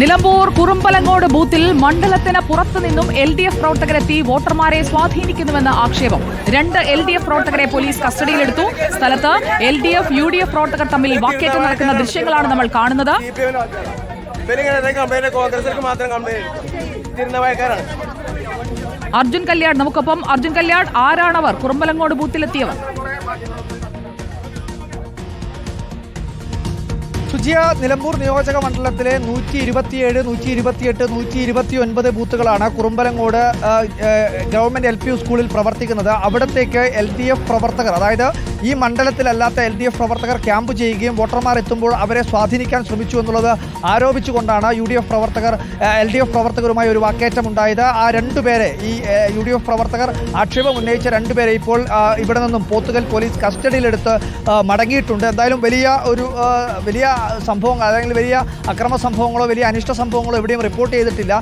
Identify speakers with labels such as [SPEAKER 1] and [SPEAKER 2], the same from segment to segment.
[SPEAKER 1] നിലമ്പൂർ കുറുമ്പലങ്ങോട് ബൂത്തിൽ മണ്ഡലത്തിന് പുറത്തുനിന്നും എൽ ഡി എഫ് പ്രവർത്തകരെത്തി വോട്ടർമാരെ സ്വാധീനിക്കുന്നുവെന്ന ആക്ഷേപം. രണ്ട് എൽ ഡി എഫ് പ്രവർത്തകരെ പോലീസ് കസ്റ്റഡിയിലെടുത്തു. സ്ഥലത്ത് L D F U D F പ്രവർത്തകർ തമ്മിൽ വാക്കേറ്റം നടക്കുന്ന ദൃശ്യങ്ങളാണ് നമ്മൾ കാണുന്നത്. അർജുൻ കല്യാൺ നമുക്കൊപ്പം അർജുൻ കല്യാൺ ആരാണവർ? കുറുമ്പലങ്ങോട് ബൂത്തിലെത്തിയവർ.
[SPEAKER 2] സുജിയ നിലമ്പൂർ നിയോജക മണ്ഡലത്തിലെ നൂറ്റി ഇരുപത്തിയേഴ് നൂറ്റി ഇരുപത്തിയെട്ട് നൂറ്റി ഇരുപത്തി ഒൻപത് ബൂത്തുകളാണ് Kurumbalangode government L P U സ്കൂളിൽ പ്രവർത്തിക്കുന്നത്. അവിടത്തേക്ക് എൽ ഡി എഫ് പ്രവർത്തകർ അതായത് ഈ മണ്ഡലത്തിലല്ലാത്ത എൽ ഡി എഫ് പ്രവർത്തകർ ക്യാമ്പ് ചെയ്യുകയും വോട്ടർമാർ എത്തുമ്പോൾ അവരെ സ്വാധീനിക്കാൻ ശ്രമിച്ചു എന്നുള്ളത് ആരോപിച്ചുകൊണ്ടാണ് യു ഡി എഫ് പ്രവർത്തകർ എൽ ഡി എഫ് പ്രവർത്തകരുമായി ഒരു വാക്കേറ്റം ഉണ്ടായത് ആ രണ്ടുപേരെ ഈ യു ഡി എഫ് പ്രവർത്തകർ ആക്ഷേപം ഉന്നയിച്ച രണ്ടുപേരെ ഇപ്പോൾ ഇവിടെ നിന്നും പോത്തുകൽ പോലീസ് കസ്റ്റഡിയിലെടുത്ത് മടങ്ങിയിട്ടുണ്ട്. എന്തായാലും വലിയ ഒരു വലിയ സംഭവങ്ങൾ അല്ലെങ്കിൽ വലിയ അക്രമ സംഭവങ്ങളോ വലിയ അനിഷ്ട സംഭവങ്ങളോ എവിടെയും റിപ്പോർട്ട് ചെയ്തിട്ടില്ല.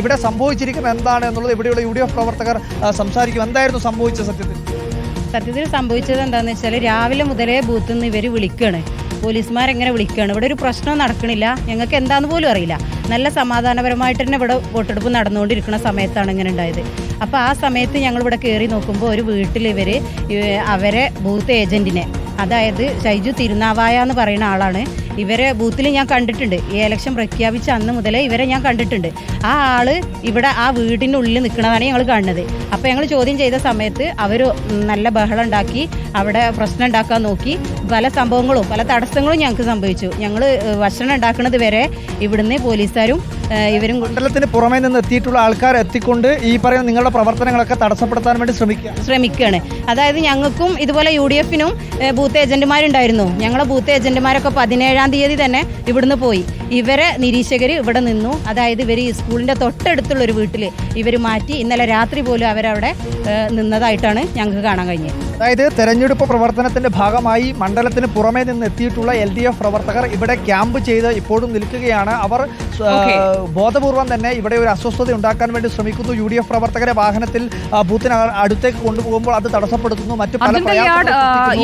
[SPEAKER 2] ഇവിടെ സംഭവിച്ചിരിക്കുന്നത് എന്താണ് എന്നുള്ളത് ഇവിടെയുള്ള യു ഡി എഫ് പ്രവർത്തകർ സംസാരിക്കും. എന്തായിരുന്നു സംഭവിച്ച സത്യത്തിൽ?
[SPEAKER 3] സത്യത്തിൽ സംഭവിച്ചത് എന്താണെന്ന് വെച്ചാൽ രാവിലെ മുതലേ ബൂത്തിൽ നിന്ന് ഇവർ വിളിക്കുകയാണ് പോലീസുമാരെങ്ങനെ വിളിക്കുകയാണ് ഇവിടെ ഒരു പ്രശ്നം നടക്കണില്ല. ഞങ്ങൾക്ക് എന്താന്ന് പോലും അറിയില്ല. നല്ല സമാധാനപരമായിട്ട് തന്നെ ഇവിടെ വോട്ടെടുപ്പ് നടന്നുകൊണ്ടിരിക്കുന്ന സമയത്താണ് ഇങ്ങനെ ഉണ്ടായത്. അപ്പോൾ ആ സമയത്ത് ഞങ്ങൾ ഇവിടെ കയറി നോക്കുമ്പോൾ ഒരു വീട്ടിൽ ഇവർ അവരെ ബൂത്ത് ഏജന്റിനെ അതായത് ഷൈജു തിരുനാവായ എന്ന് പറയുന്ന ആളാണ് ഇവരെ ബൂത്തിൽ ഞാൻ കണ്ടിട്ടുണ്ട്. ഈ ഇലക്ഷൻ പ്രഖ്യാപിച്ച അന്ന് മുതലേ ഇവരെ ഞാൻ കണ്ടിട്ടുണ്ട്. ആ ആൾ ഇവിടെ ആ വീടിന്റെ ഉള്ളിൽ നിൽക്കുന്നതാണ് ഞങ്ങൾ കാണുന്നത്. അപ്പോൾ ഞങ്ങൾ ചോദ്യം ചെയ്ത സമയത്ത് അവർ നല്ല ബഹളം ഉണ്ടാക്കി അവിടെ പ്രശ്നം ഉണ്ടാക്കാൻ നോക്കി. പല സംഭവങ്ങളും പല തടസ്സങ്ങളും ഞങ്ങൾക്ക് സംഭവിച്ചു. ഞങ്ങൾ ഭക്ഷണം ഉണ്ടാക്കുന്നത് വരെ ഇവിടുന്ന് പോലീസുകാരും ഇവരും
[SPEAKER 2] മണ്ഡലത്തിന് പുറമേ നിന്ന് എത്തിയിട്ടുള്ള ആൾക്കാർ എത്തിക്കൊണ്ട് ഈ പറയുന്ന നിങ്ങളുടെ പ്രവർത്തനങ്ങളൊക്കെ തടസ്സപ്പെടുത്താൻ വേണ്ടി ശ്രമിക്കുക.
[SPEAKER 3] ശ്രമിക്കുകയാണ് അതായത് ഞങ്ങൾക്കും ഇതുപോലെ യു ഡി എഫിനും ബൂത്ത് ഏജന്റുമാരുണ്ടായിരുന്നു. ഞങ്ങളെ ബൂത്ത് ഏജന്റുമാരൊക്കെ പതിനേഴാം തീയതി തന്നെ ഇവിടുന്ന് പോയി. ഇവരെ നിരീക്ഷകർ ഇവിടെ നിന്നു. അതായത് ഇവർ ഈ സ്കൂളിന്റെ തൊട്ടടുത്തുള്ള ഒരു വീട്ടിൽ ഇവർ മാറ്റി ഇന്നലെ രാത്രി പോലും അവരവിടെ നിന്നതായിട്ടാണ് ഞങ്ങൾക്ക് കാണാൻ കഴിഞ്ഞത്.
[SPEAKER 2] അതായത് തെരഞ്ഞെടുപ്പ് പ്രവർത്തനത്തിന്റെ ഭാഗമായി മണ്ഡലത്തിന് പുറമേ നിന്ന് എത്തിയിട്ടുള്ള എൽ ഡി എഫ് പ്രവർത്തകർ ഇവിടെ ക്യാമ്പ് ചെയ്ത് ഇപ്പോഴും നിൽക്കുകയാണ്. അവർ ബോധപൂർവം തന്നെ ഇവിടെ ഒരു അസ്വസ്ഥത ഉണ്ടാക്കാൻ വേണ്ടി ശ്രമിക്കുന്നു. യു ഡി എഫ് പ്രവർത്തകരെ വാഹനത്തിൽ ബൂത്തിന് അടുത്തേക്ക് കൊണ്ടുപോകുമ്പോൾ അത് തടസ്സപ്പെടുത്തുന്നു. മറ്റു പല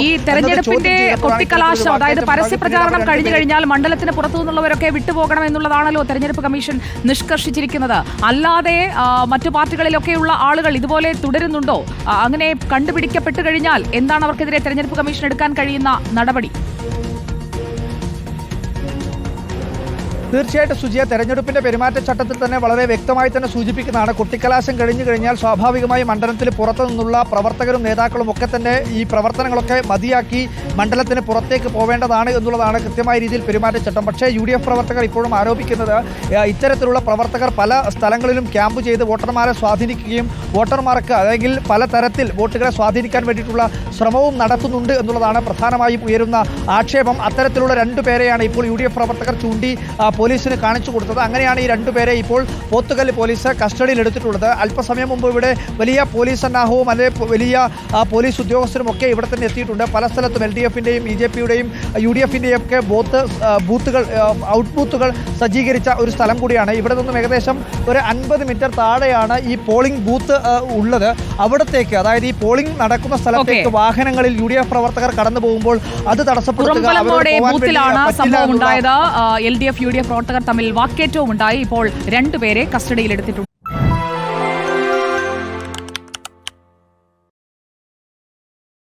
[SPEAKER 1] ഈ തെരഞ്ഞെടുപ്പിന്റെ കൊട്ടിക്കലാശം അതായത് പരസ്യ പ്രചാരണം. കഴിഞ്ഞു കഴിഞ്ഞാൽ മണ്ഡലത്തിന് പുറത്തു നിന്നുള്ളവരൊക്കെ വിട്ടുപോകണം എന്നുള്ളതാണല്ലോ തെരഞ്ഞെടുപ്പ് കമ്മീഷൻ നിഷ്കർഷിച്ചിരിക്കുന്നത്. അല്ലാതെ മറ്റു പാർട്ടികളിലൊക്കെയുള്ള ആളുകൾ ഇതുപോലെ തുടരുന്നുണ്ടോ? അങ്ങനെ കണ്ടുപിടിക്കപ്പെട്ടു കഴിഞ്ഞാൽ എന്താണ് അവർക്കെതിരെ തെരഞ്ഞെടുപ്പ് കമ്മീഷൻ എടുക്കാൻ കഴിയുന്ന നടപടി?
[SPEAKER 2] തീർച്ചയായിട്ടും സുജിയ തെരഞ്ഞെടുപ്പിന്റെ പെരുമാറ്റച്ചട്ടത്തിൽ തന്നെ വളരെ വ്യക്തമായി തന്നെ സൂചിപ്പിക്കുന്നതാണ്. കുട്ടിക്കലാശം കഴിഞ്ഞു കഴിഞ്ഞാൽ സ്വാഭാവികമായി മണ്ഡലത്തിൽ പുറത്തു നിന്നുള്ള പ്രവർത്തകരും നേതാക്കളും ഒക്കെ തന്നെ ഈ പ്രവർത്തനങ്ങളൊക്കെ മതിയാക്കി മണ്ഡലത്തിന് പുറത്തേക്ക് പോവേണ്ടതാണ് എന്നുള്ളതാണ് കൃത്യമായ രീതിയിൽ പെരുമാറ്റച്ചട്ടം. പക്ഷേ യു പ്രവർത്തകർ ഇപ്പോഴും ആരോപിക്കുന്നത് ഇത്തരത്തിലുള്ള പ്രവർത്തകർ പല സ്ഥലങ്ങളിലും ക്യാമ്പ് ചെയ്ത് വോട്ടർമാരെ സ്വാധീനിക്കുകയും വോട്ടർമാർക്ക് അല്ലെങ്കിൽ പലതരത്തിൽ വോട്ടുകളെ സ്വാധീനിക്കാൻ വേണ്ടിയിട്ടുള്ള ശ്രമവും നടത്തുന്നുണ്ട് എന്നുള്ളതാണ് പ്രധാനമായും ഉയരുന്ന ആക്ഷേപം. അത്തരത്തിലുള്ള രണ്ടു പേരെയാണ് ഇപ്പോൾ യു പ്രവർത്തകർ ചൂണ്ടി പോലീസിന് കാണിച്ചു കൊടുത്തത്. അങ്ങനെയാണ് ഈ രണ്ടുപേരെ ഇപ്പോൾ പോത്തുകല്ല് പോലീസ് കസ്റ്റഡിയിൽ എടുത്തിട്ടുള്ളത്. അല്പസമയം മുമ്പ് ഇവിടെ വലിയ പോലീസ് സന്നാഹവും അല്ലെങ്കിൽ വലിയ പോലീസ് ഉദ്യോഗസ്ഥരും ഒക്കെ ഇവിടെ തന്നെ എത്തിയിട്ടുണ്ട്. പല സ്ഥലത്തും എൽ ഡി എഫിന്റെയും ബി ജെ പിയുടെയും യു ഡി എഫിന്റെയും ഒക്കെ ബൂത്ത് ബൂത്തുകൾ ഔട്ട് ബൂത്തുകൾ സജ്ജീകരിച്ച ഒരു സ്ഥലം കൂടിയാണ്. ഇവിടെ നിന്നും ഏകദേശം ഒരു അൻപത് മീറ്റർ താഴെയാണ് ഈ പോളിംഗ് ബൂത്ത് ഉള്ളത്. അവിടത്തേക്ക് അതായത് ഈ പോളിംഗ് നടക്കുന്ന സ്ഥലത്തേക്ക് വാഹനങ്ങളിൽ യു ഡി എഫ് പ്രവർത്തകർ കടന്നു പോകുമ്പോൾ അത് തടസ്സപ്പെടുത്തുക
[SPEAKER 1] ബൂത്തിലാണ് സംഭവം ഉണ്ടായത്. L D F U D F പ്രവർത്തകർ തമ്മിൽ വാക്കേറ്റവും ഉണ്ടായി ഇപ്പോൾ രണ്ടുപേരെ കസ്റ്റഡിയിലെടുത്തിട്ടുണ്ട്.